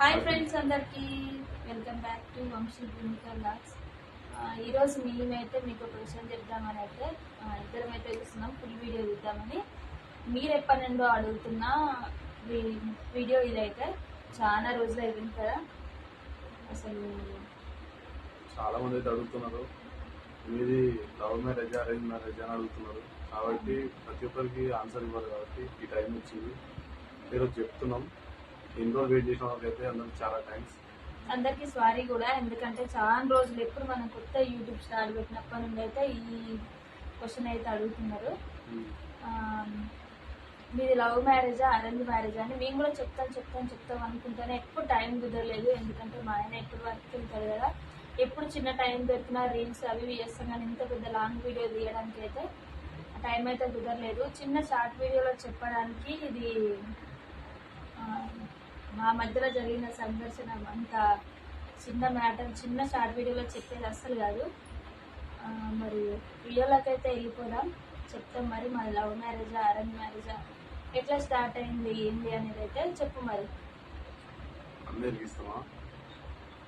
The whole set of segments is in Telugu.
హాయ్ ఫ్రెండ్స్ అందరికి. Welcome back to Vamshi Bhoomika lakhs ఈరోజు మేమైతే మీకు ఒక విషయం చెప్దామని అయితే ఇద్దరం అయితే చూస్తున్నాం. ఫుల్ వీడియో చూద్దామని. మీరు ఎప్పటి నుండో అడుగుతున్న వీడియో ఇదైతే చాలా రోజులు అయిపోయింది కదా. అసలు చాలా మంది అయితే అడుగుతున్నారు. మీది లవ్ మ్యారేజ్ అరేంజ్ మ్యారేజ్ అని అడుగుతున్నారు. కాబట్టి ప్రతి ఒక్కరికి ఆన్సర్ ఇవ్వాలి కాబట్టి ఈ టైం వచ్చింది. ఈరోజు చెప్తున్నాం. ఎన్ని రోజులు వెయిట్ చేసిన వాళ్ళకైతే అందరికి చాలా థ్యాంక్స్ అందరికీ సారీ కూడా ఎందుకంటే చాలా రోజులు ఎప్పుడు మనం కొత్త యూట్యూబ్ స్టార్ట్ పెట్టినప్పటి నుండి అయితే ఈ క్వశ్చన్ అయితే అడుగుతున్నారు. మీది లవ్ మ్యారేజా అరేంజ్ మ్యారేజా అని మేము కూడా చెప్తాం చెప్తాం చెప్తాం అనుకుంటేనే ఎప్పుడు టైం కుదరలేదు. ఎందుకంటే మా ఆయన ఎప్పుడు వర్క్ వెళ్తాడు కదా. ఎప్పుడు చిన్న టైం దొరికినా రీల్స్ అవి చేస్తాం కానీ ఇంత పెద్ద లాంగ్ వీడియో తీయడానికి అయితే టైం అయితే కుదరలేదు. చిన్న షార్ట్ వీడియోలో చెప్పడానికి ఇది మా మధ్యలో జరిగిన సంఘర్షణ అంత చిన్న మ్యాటర్ చిన్న షార్ట్ వీడియోలో చెప్పేది అస్సలు కాదు. మరి వీడియోలోకి అయితే వెళ్ళిపోదాం. చెప్తాం మరి మాది లవ్ మ్యారేజా అరేంజ్ మ్యారేజా ఎట్లా స్టార్ట్ అయింది ఏంది అనేది అయితే చెప్పు మరి.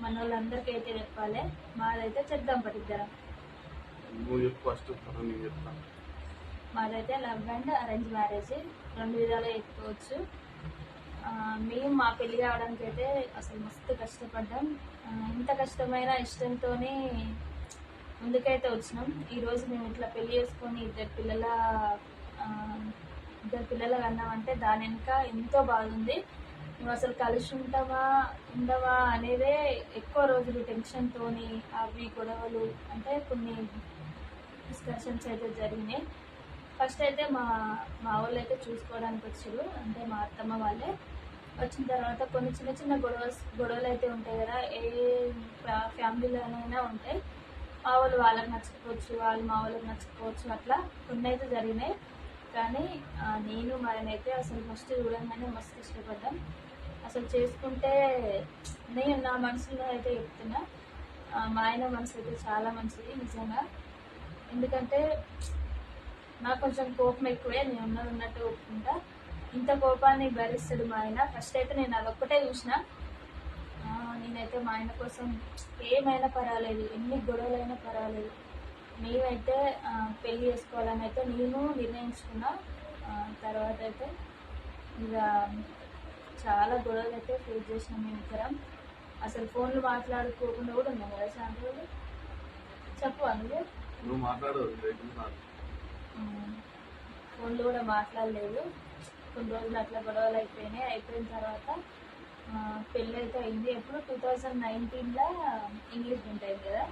మన వాళ్ళందరికీ అయితే చెప్పాలి. మాదైతే చెప్దాం పట్టిద్దరం మాదైతే లవ్ అండ్ అరేంజ్ మ్యారేజ్. రెండు విధాలుగా చెప్పుకోవచ్చు. మేము మా పెళ్ళి కావడానికి అయితే అసలు మస్తు కష్టపడ్డాం. ఇంత కష్టమైన ఇష్టంతోనే ముందుకైతే వచ్చినాం. ఈరోజు మేము ఇట్లా పెళ్ళి చేసుకొని ఇద్దరు పిల్లల ఇద్దరు పిల్లలు అన్నామంటే దాని వెనుక ఎంతో బాగుంది నువ్వు అసలు కలిసి ఉంటావా ఉండవా అనేదే ఎక్కువ రోజులు టెన్షన్తోని అవి గొడవలు అంటే కొన్ని డిస్కషన్స్ అయితే జరిగినాయి. ఫస్ట్ అయితే మా మా వాళ్ళు అయితే చూసుకోవడానికి వచ్చారు. అంటే మా అత్తమ్మ వాళ్ళే. వచ్చిన తర్వాత కొన్ని చిన్న చిన్న గొడవ గొడవలు అయితే ఉంటాయి కదా. ఏ ఫ్యా- ఫ్యామిలీలోనైనా ఉంటాయి. మా వాళ్ళు వాళ్ళకి నచ్చకపోవచ్చు వాళ్ళు మా వాళ్ళకి నచ్చకపోవచ్చు అట్లా కొన్ని అయితే జరిగినాయి. కానీ నేను మా అసలు ఫస్ట్ చూడంగానే మస్తు ఇష్టపడ్డాం. అసలు చేసుకుంటే నేను నా మనసులో అయితే చెప్తున్నా మా ఆయన మనసు అయితే చాలా మంచిది నిజంగా. ఎందుకంటే నాకు కొంచెం కోపం ఎక్కువే నేను ఉన్నది ఉన్నట్టు ఒప్పుకుంటా. ఇంత కోపాన్ని భరిస్తాడు మా ఆయన. ఫస్ట్ అయితే నేను అదొక్కటే చూసిన. నేనైతే మా ఆయన కోసం ఏమైనా పర్వాలేదు ఎన్ని గొడవలైనా పర్వాలేదు. మేమైతే పెళ్ళి చేసుకోవాలని అయితే నేను నిర్ణయించుకున్నా. తర్వాత అయితే ఇక చాలా గొడవలు అయితే ఫేస్ చేసినాం మేము ఇద్దరం. అసలు ఫోన్లు మాట్లాడుకోకుండా కూడా ఉన్నాం కదా చాలా రోజులు చెప్పు అందులో నువ్వు మాట్లాడు? ఫోన్లో కూడా మాట్లాడలేదు. కొన్ని రోజులు అట్లా గొడవలు అయిపోయినాయి. అయిపోయిన తర్వాత పెళ్ళి అయితే అయింది. ఎప్పుడు? టూ థౌజండ్ నైన్టీన్లో ఎంగేజ్మెంట్ అయింది కదా?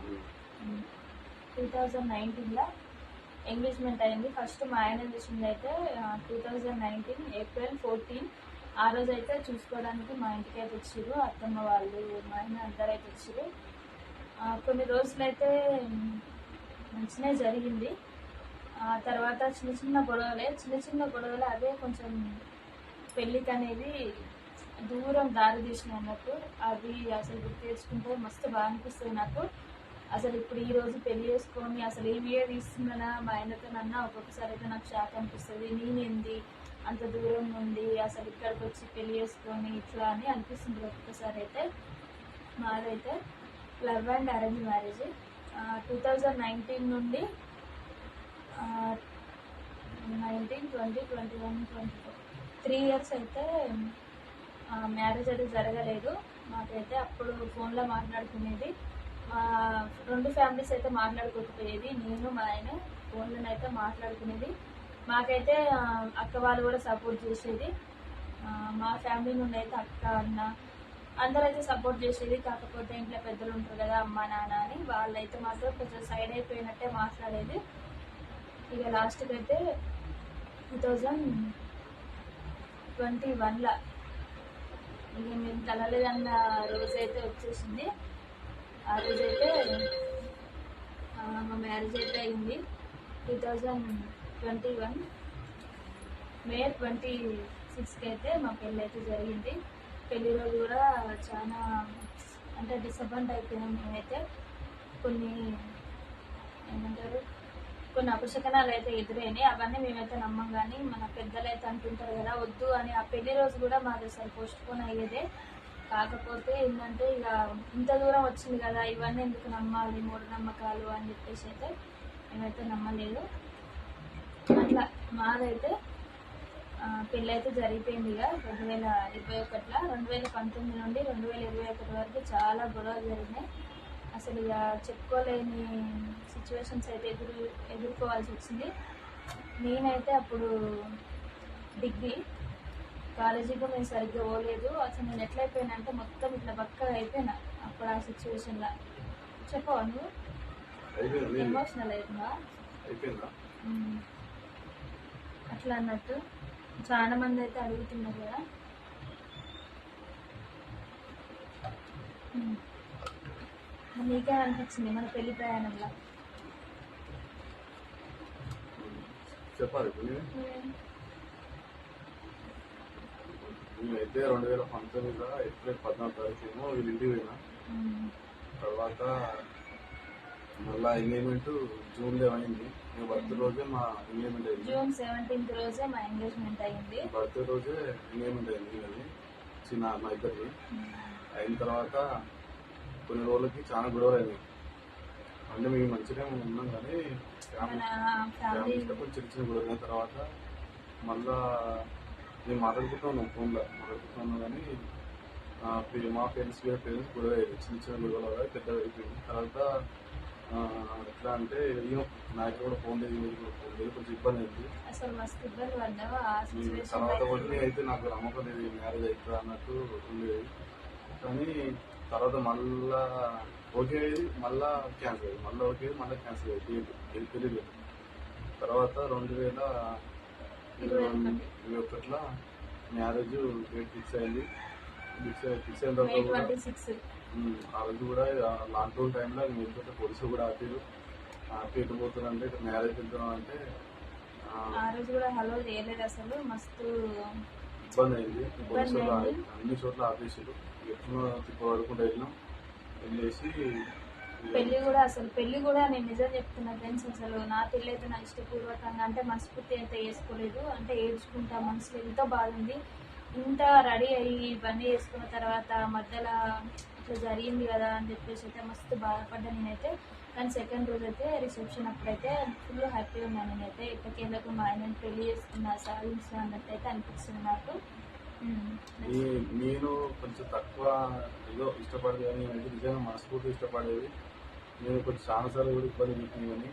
టూ థౌజండ్ నైన్టీన్లో ఎంగేజ్మెంట్ అయింది. ఫస్ట్ మా ఆయన చేసింది అయితే two thousand nineteen April fourteen. ఆ రోజు అయితే చూసుకోవడానికి మా ఇంటికి అయితే వచ్చారు అత్తమ్మ వాళ్ళు మా ఆయన అందరూ అయితే వచ్చారు కొన్ని రోజులైతే మంచిగా జరిగింది. ఆ తర్వాత చిన్న చిన్న గొడవలే చిన్న చిన్న గొడవలు అవే కొంచెం పెళ్ళికి అనేది దూరం దారి తీసిన అన్నట్టు అవి అసలు గుర్తు తెచ్చుకుంటే మస్తు బాగా అనిపిస్తుంది నాకు. అసలు ఇప్పుడు ఈ రోజు పెళ్ళి చేసుకొని అసలు ఏ వీడియో తీస్తున్నానా మా ఆయనతో నన్న ఒక్కొక్కసారి అయితే నాకు షాక్ అనిపిస్తుంది. నేనేంది? అంత దూరం నుండి అసలు ఇక్కడికి వచ్చి పెళ్ళి చేసుకొని ఇట్లా అని అనిపిస్తుంది ఒక్కొక్కసారి అయితే. మాదైతే love and arrange marriage. Two thousand nineteen నుండి nineteen twenty twenty one twenty two three years అయితే మ్యారేజ్ అయితే జరగలేదు. మాకైతే అప్పుడు ఫోన్లో మాట్లాడుకునేది. మా రెండు ఫ్యామిలీస్ అయితే మాట్లాడుకోకపోయేది. నేను మా ఆయన ఫోన్లో అయితే మాట్లాడుకునేది. మాకైతే అక్క వాళ్ళు కూడా సపోర్ట్ చేసేది. మా ఫ్యామిలీ నుండి అయితే అక్క అన్న అందరూ అయితే సపోర్ట్ చేసేది. కాకపోతే ఇంట్లో పెద్దలు ఉంటారు కదా అమ్మ నాన్న అని వాళ్ళైతే మాత్రం కొంచెం సైడ్ అయిపోయినట్టే మాట్లాడేది. ఇక లాస్ట్కి అయితే టూ థౌజండ్ ట్వంటీ వన్లో ఇక మేము కలలేదన్న రోజైతే వచ్చేసింది. ఆ రోజైతే మా మ్యారేజ్ అయితే అయింది. Two thousand twenty one May twenty సిక్స్కి అయితే మా పెళ్ళి అయితే జరిగింది. పెళ్ళి రోజు కూడా చాలా అంటే డిసప్పాయింట్ అయిపోయినాం మేమైతే. కొన్ని ఏమంటారు? కొన్ని అపశకనాలు అయితే ఎదురైనాయి. అవన్నీ మేమైతే నమ్మం కానీ మన పెద్దలు అయితే అంటుంటారు కదా వద్దు అని. ఆ పెళ్ళి రోజు కూడా మాది అసలు పోస్ట్ పోన్ అయ్యేదే. కాకపోతే ఏంటంటే ఇక ఇంత దూరం వచ్చింది కదా ఇవన్నీ ఎందుకు నమ్మాలి? మూఢనమ్మకాలు అని చెప్పేసి అయితే మేమైతే నమ్మలేదు. అట్లా మాదైతే పెళ్ళి అయితే జరిగిపోయింది ఇక. రెండు వేల ఇరవై ఒకటిలో రెండు వేల పంతొమ్మిది నుండి రెండు వేల ఇరవై ఒకటి వరకు చాలా గొడవలు జరిగినాయి. అసలు ఇక చెప్పుకోలేని సిచ్యువేషన్స్ అయితే ఎదురు ఎదుర్కోవాల్సి వచ్చింది. నేనైతే అప్పుడు డిగ్రీ కాలేజీకి నేను సరిగ్గా పోలేదు. అసలు నేను ఎట్లయిపోయినా అంటే మొత్తం ఇట్లా బక్కగా అయిపోయినా అప్పుడు ఆ సిచ్యువేషన్లో చెప్పవా నువ్వు? ఎమోషనల్ అయిపోయిందా. అట్లా అన్నట్టు చాలా మంది అయితే అడుగుతున్నారు కదా. అనిపించింది మన పెళ్ళి ప్రయాణంలో చెప్పాలి. నేనైతే రెండు వేల పంతొమ్మిదిలో ఏప్రిల్ పద్నాలుగు తారీఖు ఏమో వీళ్ళ ఇంటికి పోయినా. తర్వాత మళ్ళా ఎంగేజ్మెంట్ జూన్లో అయింది నేను బర్త్ రోజే మా ఎంగేజ్మెంట్ అయింది జూన్ సెవెంటీన్త్ రోజే మా ఎంగేజ్మెంట్ అయింది బర్త్ రోజే ఎంగేజ్మెంట్ అయింది అది చిన్న మా ఇద్దరికి. అయిన తర్వాత కొన్ని రోజులకి చాలా గొడవలు అయినాయి అంటే మేము మంచిగా ఉన్నాం కానీ ఫ్యామిలీ చిన్న చిన్న గొడవలు అయిన తర్వాత మళ్ళా మేము మాట్లాడుకుంటూ ఉన్నాం ఫోన్లో మాట్లాడుకుంటూ ఉన్నాం కానీ మా పేరెంట్స్ వేరే పేరెంట్స్ గొడవ అయ్యాయి. చిన్న చిన్న గొడవలు పెద్ద అయిపోయింది తర్వాత ఎట్లా అంటే నాకు కూడా ఫోన్ లేదు కూడా ఫోన్ లేదు కొంచెం ఇబ్బంది అయింది. తర్వాత వదిలి అయితే నాకు నమ్మకం లేదు మ్యారేజ్ అవుతుంది అన్నట్టు ఉండేది కానీ తర్వాత మళ్ళా ఓకే అయ్యేది మళ్ళా క్యాన్సిల్ అయ్యేది. మళ్ళీ ఓకే అయ్యేది మళ్ళీ క్యాన్సిల్ అయ్యేది. డేట్ తెలియదు తర్వాత రెండు వేల ఇరవై ఒకటిలో మ్యారేజ్ డేట్ ఫిక్స్ అయింది. ఫిక్స్ ఫిక్స్ అయిన తర్వాత ఆ రోజు కూడా లాక్డౌన్ టైంలో మేము పోలీసులు కూడా ఆపారు ఆపి పోతున్నారంటే మ్యారేజ్ వెళ్తున్నాం అంటే ఆ, ఆ రోజు కూడా హలో చేయలేదు అసలు. మస్తు ఇబ్బంది అయింది అయింది. అన్ని చోట్ల ఆపేసారు ఎప్పుడు తిప్ప పడుకుంటూ వెళ్ళినాం. వెళ్ళేసి పెళ్ళి కూడా అసలు పెళ్ళి కూడా నేను నిజం చెప్తున్నా ఫ్రెండ్స్ అసలు నా పెళ్ళి అయితే నా ఇష్టపూర్వకంగా అంటే మనస్ఫూర్తి అయితే వేసుకోలేదు అంటే ఏడ్చుకుంటా మనసులో ఎంతో బాధ ఉంది. ఇంత రెడీ అయ్యి ఇవన్నీ వేసుకున్న తర్వాత మధ్యలో ఇట్లా జరిగింది కదా అని చెప్పేసి అయితే మస్తు బాధపడ్డా నేనైతే. కానీ సెకండ్ రోజు అయితే రిసెప్షన్ అప్పుడైతే ఫుల్ హ్యాపీ ఉన్నాను నేనైతే. ఇప్పటికేళ్ళకు మా ఆయన పెళ్ళి చేసుకున్న సాధించిన అన్నట్టు అయితే అనిపిస్తుంది నాకు. నేను కొంచెం తక్కువ ఏదో ఇష్టపడేది కానీ నేనైతే నిజంగా మనస్ఫూర్తి ఇష్టపడేది. నేను కొంచెం చాలా సార్లు కూడా ఇబ్బంది పెట్టినా కానీ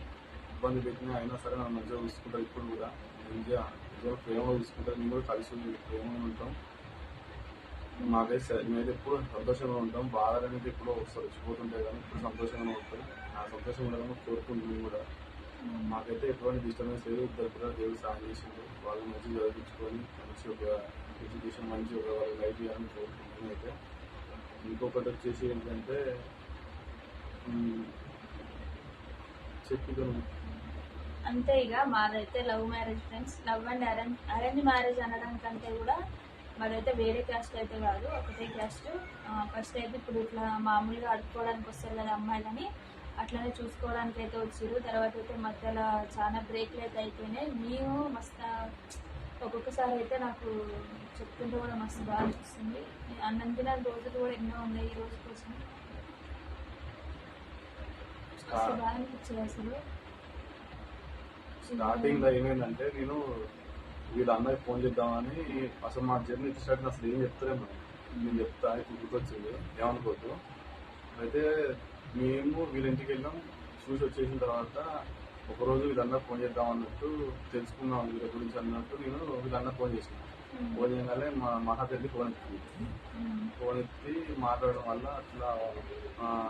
ఇబ్బంది పెట్టినా అయినా సరే నన్ను మంచిగా చూసుకుంటారు ఇప్పుడు కూడా. మంచిగా నిజంగా ప్రేమగా చూసుకుంటారు. నేను కూడా కలిసి ఉంది ప్రేమగా ఉంటాం. మాకైతే సరే మేమైతే ఎప్పుడు సంతోషంగా ఉంటాం. బాధ అనేది ఎప్పుడో ఒకసారి వచ్చిపోతుంటాయి కానీ ఇప్పుడు సంతోషంగా ఉంటాం. ఆ సంతోషం ఉండాలని కోరుకుంటున్నాం కూడా. మాకైతే ఎటువంటి డిస్టర్బెన్స్ లేదు. ఇద్దరు పిల్లలు దేవుడు సాయం చేసిండు. వాళ్ళు మంచిగా చదివించుకొని మంచి ఒక ఎడ్యుకేషన్ మంచి ఒక వాళ్ళ లైఫ్ చేయాలని కోరుకుంటున్నాను అయితే. ఇంకొకటి వచ్చేసి ఏంటంటే చెప్పుకోను అంతే ఇక. మాదైతే love marriage friends. Love and arrange arrange marriage అనడం కంటే కూడా మాదైతే వేరే క్యాస్ట్ అయితే కాదు. ఒకటే క్యాస్ట్. ఫస్ట్ అయితే ఇప్పుడు ఇట్లా మామూలుగా అడుక్కోవడానికి వస్తారు కదా అమ్మాయిలని. అట్లనే చూసుకోవడానికి అయితే వచ్చారు తర్వాత అయితే మధ్యలో చాలా బ్రేక్లు అయితే అయిపోయినాయి. మేము మస్తు ఒక్కొక్కసారి అయితే నాకు చెప్తుంటే కూడా మస్తు బాగా అనిపిస్తుంది. అన్నం తిన రోజులు కూడా ఎన్నో ఉన్నాయి ఈ రోజు కోసం. మస్తు బాగా అనిపించాయి అసలు. స్టార్టింగ్లో ఏమైందంటే నేను వీళ్ళ అన్నయ్య ఫోన్ చేద్దామని అసలు మా జర్నీ స్టార్ట్ అసలు ఏం చెప్తారేమో నేను చెప్తా ఇప్పుడు గుర్తొచ్చింది ఏమనుకోవద్దు. అయితే మేము వీళ్ళ ఇంటికి వెళ్ళాం. చూసి వచ్చేసిన తర్వాత ఒకరోజు వీళ్ళన్న ఫోన్ చేద్దాం అన్నట్టు తెలుసుకున్నాం వీళ్ళ గురించి అన్నట్టు నేను వీళ్ళన్న ఫోన్ చేసిన. ఫోన్ చేయగానే మా మహాతల్లి ఫోన్ ఎత్తింది. ఫోన్ ఎత్తి మాట్లాడడం వల్ల అట్లా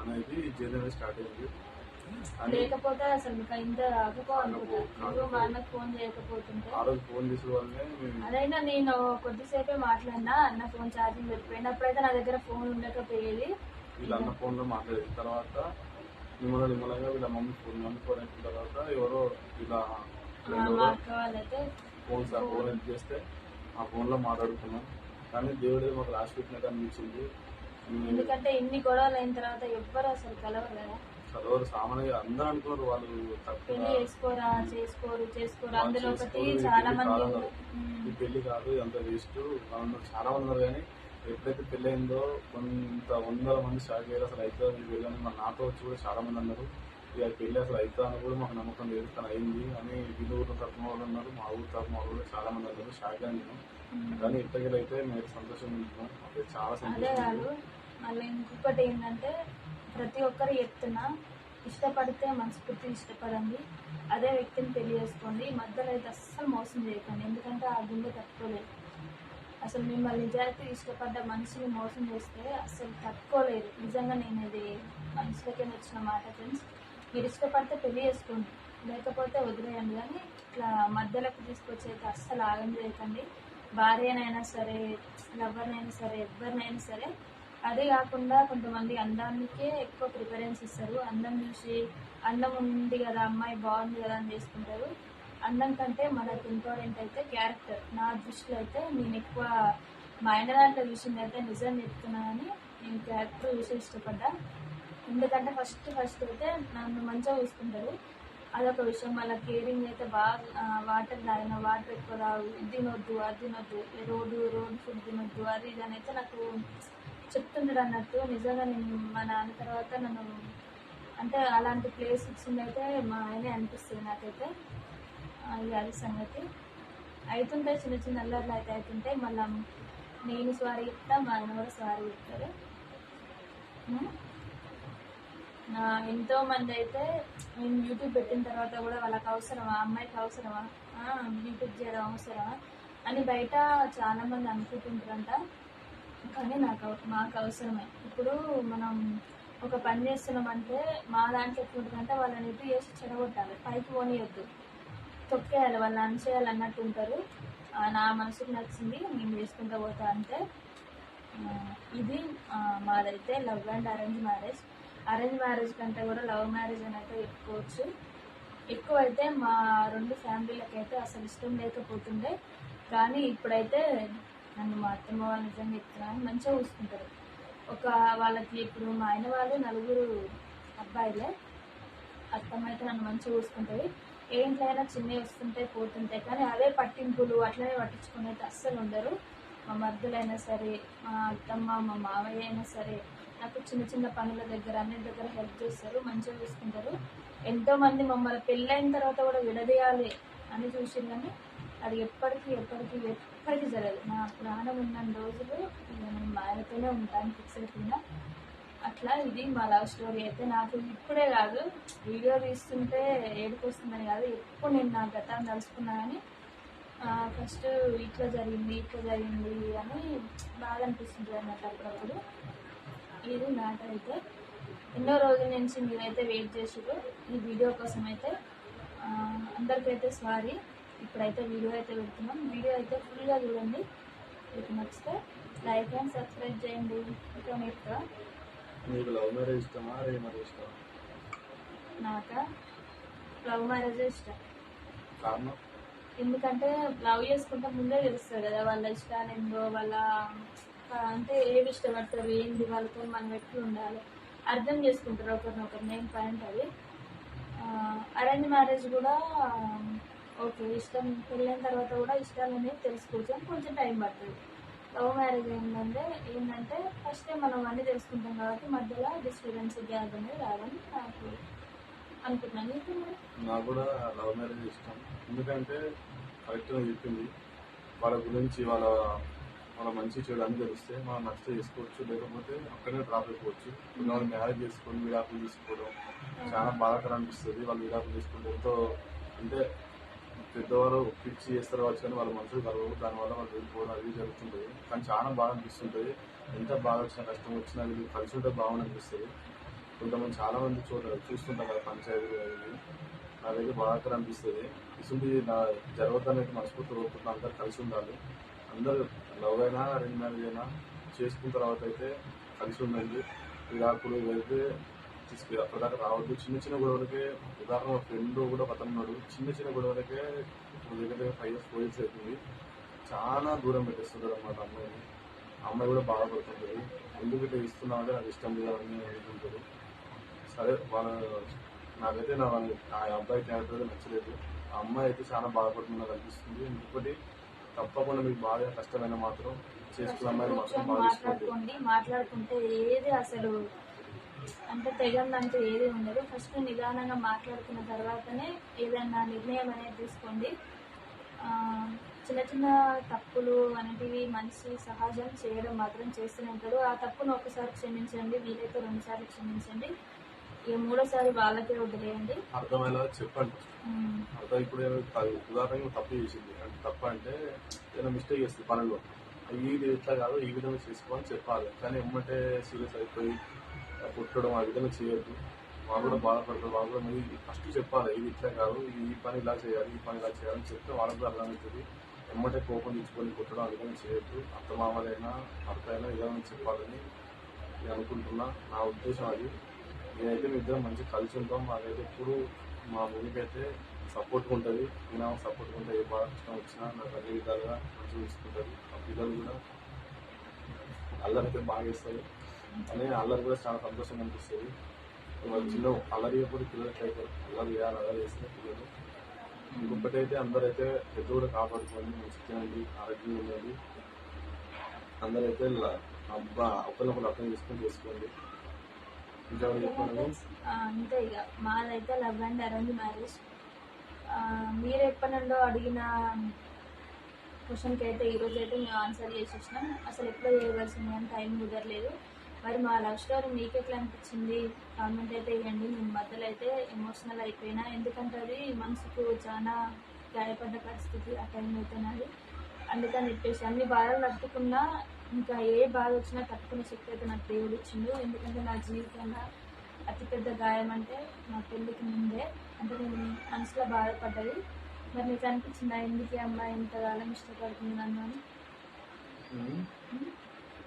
అనేది జర్నీ స్టార్ట్ అయింది. లేకపోతే అసలు ఇంకా ఇంత ఫోన్ చేయకపోతుంటే. ఆ రోజు ఫోన్ అదైనా నేను కొద్దిసేపే మాట్లాడినా అన్న ఫోన్ ఛార్జింగ్ పెట్టిపోయింది. అప్పుడైతే నా దగ్గర ఫోన్ ఉండకపోయేది. వీళ్ళ అన్న ఫోన్లో మాట్లాడిన తర్వాత నిమ్మల నిమ్మలంగా వీళ్ళ మమ్మీ ఫోన్ మమ్మీ ఫోన్ అయిన తర్వాత ఎవరో ఇలా ఫోన్ సార్ ఫోన్ ఎత్తి చేస్తే ఆ ఫోన్లో మాట్లాడుకున్నాం. కానీ దేవుడే మాకు రాసి పెట్టినట్టు అనిపించింది ఎందుకంటే ఇన్ని గొడవలు అయిన తర్వాత ఎవ్వరు అసలు కలవరు కదా. చదవరు సామాన్యంగా అందరూ అనుకున్నారు వాళ్ళు పెళ్ళి చేసుకోరా చేసుకోరు చేసుకోరు. అందులో ఒకటి చాలా మంది పెళ్ళి కాదు అంత వేస్ట్. చాలా మంది ఉన్నారు కానీ ఎప్పుడైతే పెళ్ళయిందో కొంత వందల మంది షాక్ అయ్యారు అసలు అయితే మీరు వెళ్ళని మన నాతో వచ్చి కూడా చాలా మంది అన్నారు. ఇక పెళ్ళి అసలు అవుతా అని కూడా మాకు నమ్మకం లేదు. కానీ అయింది అని వీళ్ళ ఊరు తరఫున వాళ్ళు ఉన్నారు మా ఊరు తరఫున వాళ్ళు కూడా చాలా మంది అన్నారు. షాక్ అయ్యాను నేను. కానీ ఇప్పటికీ అయితే మేము సంతోషంగా ఉంటున్నాం చాలా సంతోషం మళ్ళీ ఇంకొకటి ఏంటంటే ప్రతి ఒక్కరు చెప్తున్నా ఇష్టపడితే మనస్ఫూర్తి ఇష్టపడండి. అదే వ్యక్తిని పెళ్ళి చేసుకోండి. మధ్యలో అయితే అస్సలు మోసం చేయకండి. ఎందుకంటే ఆ గుండె తట్టుకోలేదు. అసలు మిమ్మల్ని నిజాయితీ ఇష్టపడ్డ మనిషిని మోసం చేస్తే అసలు తట్టుకోలేదు నిజంగా నేను ఇది మనుషులకే నచ్చిన మాట ఫ్రెండ్స్. మీరు ఇష్టపడితే పెళ్ళి చేసుకోండి. లేకపోతే వదిలేయండి. కానీ ఇట్లా మధ్యలోకి తీసుకొచ్చేది అస్సలు ఆగం చేయకండి భార్యనైనా సరే లవ్వర్నైనా సరే ఎవరినైనా సరే. అదే కాకుండా కొంతమంది అందానికే ఎక్కువ ప్రిఫరెన్స్ ఇస్తారు. అందం చూసి అందం ఉంది కదా అమ్మాయి బాగుంది కదా అని చేసుకుంటారు. అందం కంటే మనకు ఇంపార్టెంట్ అయితే క్యారెక్టర్. నా దృష్టిలో అయితే నేను ఎక్కువ మా ఆయన దాంట్లో చూసింది అయితే నిజం చెప్తున్నానని నేను క్యారెక్టర్ చూసి ఇష్టపడ్డా. ఎందుకంటే ఫస్ట్ ఫస్ట్ అయితే నన్ను మంచిగా చూసుకుంటారు. అదొక విషయం. వాళ్ళ కేరింగ్ అయితే బాగా వాటర్ తాగిన వాటర్ ఎక్కువ రావు ఇది తినొద్దు అది తినొద్దు ఈ రోడ్డు రోడ్ ఫుడ్ తినొద్దు అది ఇది అని అయితే నాకు చెప్తుంటాడు అన్నట్టు. నిజంగా నేను మా నాన్న తర్వాత నన్ను అంటే అలాంటి ప్లేస్ ఇచ్చింది అయితే మా ఆయనే అనిపిస్తుంది నాకైతే. ఆ, అది సంగతి. అవుతుంటాయి చిన్న చిన్న అల్లర్లు అయితే అవుతుంటాయి మళ్ళీ నేను సారీ చెప్తా మా ఆయన కూడా సారీ చెప్తారు. ఎంతో మంది అయితే నేను యూట్యూబ్ పెట్టిన తర్వాత కూడా వాళ్ళకి అవసరమా? అమ్మాయికి అవసరమా? యూట్యూబ్ చేయడం అవసరమా? అని బయట చాలా మంది అనుకుంటుంటారంట. కానీ నాకు మాకు అవసరమే. ఇప్పుడు మనం ఒక పని చేస్తున్నామంటే మా దాంట్లో ఎట్లుంటుందంటే వాళ్ళని ఎటు చేసి చెడగొట్టాలి. పైకి పోనీయొద్దు. తొక్కేయాలి వాళ్ళు అనిచేయాలి అన్నట్టు ఉంటారు. నా మనసుకు నచ్చింది మేము చేసుకుంటూ పోతా అంటే ఇది మాదైతే love and arrange marriage. Arrange marriage కంటే కూడా లవ్ మ్యారేజ్ అని అయితే చెప్పుకోవచ్చు. ఎక్కువ అయితే మా రెండు ఫ్యామిలీలకి అయితే అసలు ఇష్టం లేకపోతుండే. కానీ ఇప్పుడైతే నన్ను మా అత్తమ్మ వాళ్ళు నిజంగా చెప్తున్నాను మంచిగా చూసుకుంటారు. ఒక వాళ్ళకి ఇప్పుడు మా ఆయన వాళ్ళు నలుగురు అబ్బాయిలే. అత్తమ్మైతే అయితే నన్ను మంచిగా చూసుకుంటుంది. ఏంట్లైనా చిన్నవి వస్తుంటాయి పోతుంటాయి కానీ అవే పట్టింపులు అట్లనే పట్టించుకునేది అస్సలు ఉండరు. మా మర్దులైనా సరే మా అత్తమ్మ మా మావయ్య అయినా సరే నాకు చిన్న చిన్న పనుల దగ్గర అన్ని దగ్గర హెల్ప్ చేస్తారు మంచిగా చూసుకుంటారు. ఎంతోమంది మమ్మల్ని పెళ్ళైన తర్వాత కూడా విడదీయాలి అని చూసిందని కానీ అది ఎప్పటికీ ఎప్పటికీ ఎప్పటికీ జరగదు. నా ప్రాణం ఉన్న రోజులు ఇక నేను మా ఆయనతోనే ఉంటాను ఫిక్స్ అయిపోయినా. అట్లా ఇది మా లవ్ స్టోరీ అయితే నాకు ఇప్పుడే కాదు వీడియో తీస్తుంటే ఏడుకొస్తుందని కాదు ఎప్పుడు నేను నా గతాన్ని తలుసుకున్నా కానీ ఫస్ట్ ఇట్లా జరిగింది ఇట్లా జరిగింది అని బాగా అనిపిస్తుంది అన్నట్టు అప్పుడప్పుడు. ఇది మ్యాటర్ అయితే ఎన్నో రోజుల నుంచి మీరైతే వెయిట్ చేసారు ఈ వీడియో కోసం అయితే అందరికైతే సారీ ఇప్పుడైతే వీడియో అయితే పెడుతున్నాం. వీడియో అయితే ఫుల్గా చూడండి. మీకు నచ్చితే లైక్ అండ్ సబ్స్క్రైబ్ చేయండి. ఇంకా మీకు? మీకు లవ్ మ్యారేజ్ ఇష్టమా అరేంజ్ మ్యారేజ్ ఇష్టమా? నాకు? లవ్ మ్యారేజ్ ఇష్టం. కారణం? ఎందుకంటే లవ్ చేసుకుంటే ముందే తెలుస్తుంది కదా వాళ్ళ ఇష్టాలు ఏందో వాళ్ళ అంటే ఏవి ఇష్టపడతారు ఏంది వాళ్ళతో మనం ఎట్లా ఉండాలి అర్థం చేసుకుంటారు ఒకరినొకరు. మెయిన్ పాయింట్ అది. అరేంజ్ మ్యారేజ్ కూడా ఓకే ఇష్టం పెళ్ళైన తర్వాత కూడా ఇష్టాలు అనేవి తెలుసుకోవచ్చు. కానీ కొంచెం టైం పడుతుంది. లవ్ మ్యారేజ్ ఏంటంటే ఏంటంటే ఫస్ట్ మనం అన్నీ తెలుసుకుంటాం కాబట్టి మధ్యలో డిస్టర్బెన్స్ గ్యాప్ అనేది రాదని నాకు అనుకుంటున్నాను. నీకు కూడా లవ్ మ్యారేజ్ ఇష్టం. ఎందుకంటే కరెక్ట్గా చెప్పింది. వాళ్ళ గురించి వాళ్ళ వాళ్ళ మంచి చెడు అన్ని తెలిస్తే మనం నచ్చితే చేసుకోవచ్చు. లేకపోతే అక్కడనే డ్రాప్ అయిపోవచ్చు. వాళ్ళు మ్యారేజ్ చేసుకొని విడాకులు తీసుకోవడం చాలా బాధాకరం అనిపిస్తుంది. వాళ్ళు విడాకులు తీసుకుంటే ఎంతో అంటే పెద్దవారు పిచ్చి చేస్తారు కావచ్చు కానీ వాళ్ళ మనుషులు కలవరు దానివల్ల వాళ్ళు వెళ్ళిపోవడం అది జరుగుతుంటుంది కానీ చాలా బాగా అనిపిస్తుంటుంది. ఎంత బాధ వచ్చినా కష్టం వచ్చినా వీళ్ళు కలిసి ఉంటే బాగా అనిపిస్తుంది. కొంతమంది చాలా మంది చూడ చూస్తుంటాం కదా పంచాయతీ అది నాకైతే బాధాకరం అనిపిస్తుంది. ఇసుంటి నా జరగద్దని మనస్ఫూర్తి కోరుకుంటున్నా అందరు కలిసి ఉండాలి. అందరూ లవ్ అయినా రెండు మ్యారేజ్ అయినా చేసుకున్న తర్వాత అయితే కలిసి ఉండండి. అప్పుడు వెళ్తే తీసుకు దాకా రావద్దు. చిన్న చిన్న గొడవలకే ఉదాహరణ ఫ్రెండ్ కూడా పతన్నాడు చిన్న చిన్న గొడవలకే ఇప్పుడు దగ్గర దగ్గర ఫైవ్ ఇయర్స్ ఫోర్ ఇయర్స్ అవుతుంది. చాలా దూరం పెట్టేస్తుంటారు అన్నమాట అమ్మాయిని. అమ్మాయి కూడా బాధపడుతుంటుంది. ఎందుకు ఇట్లా ఇస్తున్నావు అంటే నాకు ఇష్టం లేదు అని అనుకుంటారు సరే వాళ్ళ నాకైతే నా ఆ అబ్బాయి క్యారెక్టర్ అయితే నచ్చలేదు. ఆ అమ్మాయి అయితే చాలా బాధపడుతుంది నాకు అనిపిస్తుంది. ఇంకొకటి తప్పకుండా మీకు బాగా కష్టమైన మాత్రం చేసుకున్న అమ్మాయిని మాత్రం బాగా మాట్లాడుకుంటే ఏది అసలు అంటే తెగందంటూ ఏది ఉండదు. ఫస్ట్ నిదానంగా మాట్లాడుకున్న తర్వాతనే ఏదైనా నిర్ణయం అనేది తీసుకోండి. ఆ, చిన్న చిన్న తప్పులు అనేటివి మనిషి సహజం చేయడం మాత్రం చేస్తూనే ఉంటాడు. ఆ తప్పును ఒకసారి క్షమించండి వీలైతే రెండుసార్లు క్షమించండి. ఇక మూడోసారి వాళ్ళకే వదిలేయండి. అర్థమయ్యేలా చెప్పండి. అర్థం ఇప్పుడు. ఉదాహరణకి తప్పు చేసింది. అంటే తప్ప అంటే ఏదైనా మిస్టేక్ చేస్తుంది పనులు ఇది ఇట్లా కాదు ఈ విధంగా చేసుకోవాలని చెప్పాలి. కానీ ఎమ్మంటే సీరియస్ అయిపోయి కుట్టడం ఆ విధంగా చేయొద్దు. వాళ్ళు కూడా బాధపడతారు. వాళ్ళు కూడా మీరు ఫస్ట్ చెప్పాలి ఇది ఇట్లా కాదు ఈ పని ఇలా చేయాలి ఈ పని ఇలా చేయాలని చెప్తే వాళ్ళకి కూడా అర్థమవుతుంది. ఎమ్మటే కోపం తెచ్చుకొని కుట్టడం ఆ విధంగా చేయొద్దు. అత్త మామలైనా భర్త అయినా విధంగా చెప్పాలని నేను అనుకుంటున్నా. నా ఉద్దేశం అది. నేనైతే మీ ఇద్దరం మంచి కలిసి ఉంటాం. మాకైతే ఎప్పుడు మా ముందుకైతే సపోర్ట్ ఉంటుంది. నేను సపోర్ట్ ఉంటే ఏ బాగా కష్టం వచ్చినా నాకు అన్ని విధాలుగా మంచిగా చూసుకుంటుంది. ఆ పిల్లలు కూడా అల్లరి అయితే బాగా ఇస్తాయి కానీ అల్లరి కూడా చాలా సంతోషంగా అనిపిస్తుంది. వాళ్ళు చిన్న అల్లరి కూడా పిల్లలు అయిపోతారు అల్లరి చేయాలి అల్లరి చేస్తే పిల్లలు. ఇంకొకటి అయితే అందరైతే పెద్ద కూడా కాపాడుకోండి మంచి తినండి ఆరోగ్యంగా ఉండండి. అందరైతే అబ్బా ఒకరినొకరు అర్థం చేసుకొని చేసుకోండి. అంతే ఇక మాదైతే లవ్ అండ్ అరేంజ్ మ్యారేజ్. మీరు ఎప్పటి నుండో అడిగిన క్వశ్చన్కి అయితే ఈరోజు అయితే మేము ఆన్సర్ చేసేసినాం. అసలు ఎప్పుడో చేయవలసింది అని టైం కుదరలేదు. మరి మా లవ్ స్టోరీ మీకు ఎట్లా అనిపించింది? కామెంట్ అయితే ఇవ్వండి. నేను మధ్యలో అయితే ఎమోషనల్ అయిపోయినా ఎందుకంటే అది మనసుకు చాలా గాయపడ్డ పరిస్థితి ఆ టైం అయితే నాది. అందుకని చెప్పేసి అన్ని బాధలు తట్టుకున్నా ఇంకా ఏ బాధ వచ్చినా తట్టుకునే శక్తి అయితే నాకు దేవుడు ఇచ్చిండు. ఎందుకంటే నా జీవితంలో అతిపెద్ద గాయం అంటే నా పెళ్ళికి ముందే అంటే నేను మనసులో బాధపడ్డది. మరి నీకు అనిపించిందా? ఎందుకు అమ్మాయి ఇంతకాలం ఇష్టపడుతుంది నన్ను అని?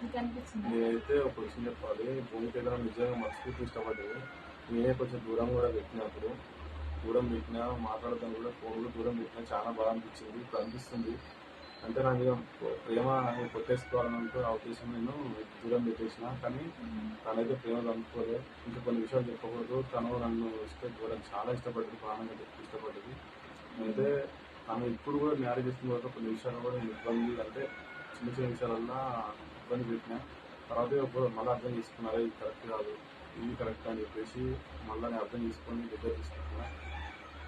నేనైతే ఒక విషయం చెప్పాలి భూమికి దగ్గర నిజంగా మనస్ఫూర్తి ఇష్టపడ్డది. నేనే కొంచెం దూరం కూడా పెట్టినప్పుడు దూరం పెట్టినా మాట్లాడతాను కూడా ఫోన్ కూడా దూరం పెట్టినా చాలా బాగా అనిపించింది ఇప్పుడు అనిపిస్తుంది. అంటే నాకు ప్రేమ నేను ఆ ఉద్దేశం నేను దూరం పెట్టేసిన. కానీ తనైతే ప్రేమ కనుక్కోలే ఇంకా కొన్ని విషయాలు చెప్పకూడదు. తను నన్ను ఇష్టపడడం చాలా ఇష్టపడ్డది ప్రాణంగా ఇష్టపడ్డది. అయితే తను ఇప్పుడు కూడా మ్యారేజ్ చేసిన తర్వాత కొన్ని విషయాలు కూడా ఇబ్బంది అంటే చిన్న చిన్న విషయాలన్నా ఇబ్బంది పెట్టినా తర్వాత మళ్ళీ అర్థం చేసుకున్నారా ఇది కరెక్ట్ కాదు ఇది కరెక్ట్ అని చెప్పేసి మళ్ళీ నేను అర్థం చేసుకొని దగ్గర తీసుకుంటున్నా.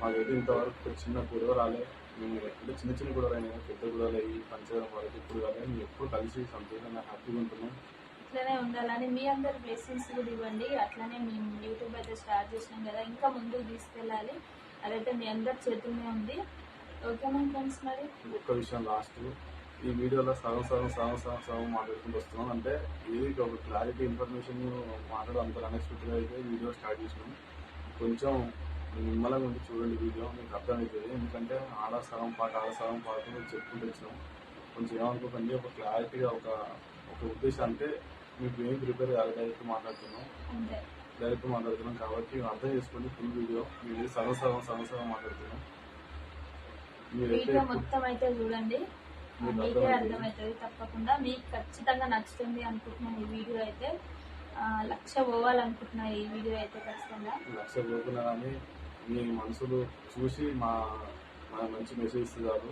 మాకైతే ఇంతవరకు చిన్న గొడవ రాలే. మేము అంటే చిన్న చిన్న గొడవలు అయినా పెద్ద గొడవలు అయ్యి పంచడం వరకు ఇప్పుడు కాలే. మేము ఎప్పుడు కలిసి సంతోషంగా హ్యాపీగా ఉంటున్నాం. ఇట్లనే ఉండాలని మీ అందరి బ్లెస్సింగ్స్ కూడా ఇవ్వండి. అట్లనే మేము యూట్యూబ్ అయితే స్టార్ట్ చేసినాం కదా. ఇంకా ముందుకు తీసుకెళ్ళాలి. అదైతే మీ అందరి చేతుల్లోనే ఉంది. ఓకేనా ఫ్రెండ్స్ మరి? ఒక్క విషయం లాస్ట్ ఈ వీడియోలో సగం సగం సగం సగం సగం మాట్లాడుకుంటూ వస్తున్నాం. అంటే ఇది ఒక క్లారిటీ ఇన్ఫర్మేషన్ మాట్లాడడం అంత అన్ఎక్స్పెక్టెడ్గా అయితే వీడియో స్టార్ట్ చేసినాం కొంచెం నిమ్మలంగా ఉండి చూడండి వీడియో మీకు అర్థమవుతుంది. ఎందుకంటే ఆడ సగం పాట ఆడ సగం పాట మీరు చెప్పుకుంటూ వచ్చినాం. కొంచెం ఏమనుకోకండి ఒక క్లారిటీగా ఒక ఒక ఉద్దేశం అంటే మీకు ఏం ప్రిపేర్ కాదు డైరెక్ట్ మాట్లాడుతున్నాం. డైరెక్ట్ మాట్లాడుతున్నాం కాబట్టి మీరు అర్థం చేసుకోండి ఫుల్ వీడియో మీరు సగం సగం సగం సగం మాట్లాడుతున్నాం. మీరైతే వీడియో మొత్తం అయితే చూడండి. మీకు అర్థమవుతుంది. తప్పకుండా. మీకు ఖచ్చితంగా నచ్చుతుంది అనుకుంటున్నాను ఈ వీడియో అయితే. లక్ష పోవాలనుకుంటున్నా ఈ వీడియో అయితే ఖచ్చితంగా. లక్ష పోకున్నా కానీ మీ మనసులు చూసి మా మా మంచి మెసేజ్ ఇస్తున్నారు.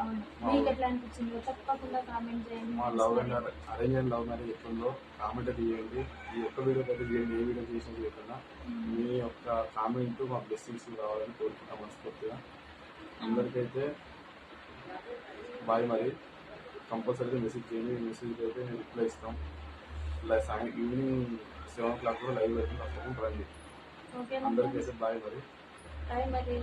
అవును. మీకు ఎట్లా అనిపించిందో తప్పకుండా కామెంట్ చేయండి. మా love and arrange and love marriage ఎట్లుందో కామెంట్ అయితే చేయండి ఈ ఒక్క వీడియో అయితే చేయండి ఏ వీడియో చేసినా చేయకుండా. మీ యొక్క కామెంట్ మా బ్లెస్సింగ్స్ కావాలని కోరుకుంటాం మనస్ఫూర్తిగా. అందరికైతే బాయ్ మరి. కంపల్సరీగా మెసేజ్ చేయండి. మెసేజ్ అయితే మేము రిప్లై ఇస్తాం. ఇలా సాయం ఈవినింగ్ సెవెన్ ఓ క్లాక్ కూడా లైవ్ అయితే తప్పకుండా రండి. అందరికీ అయితే బాయ్ మరి. బాయ్ మరి.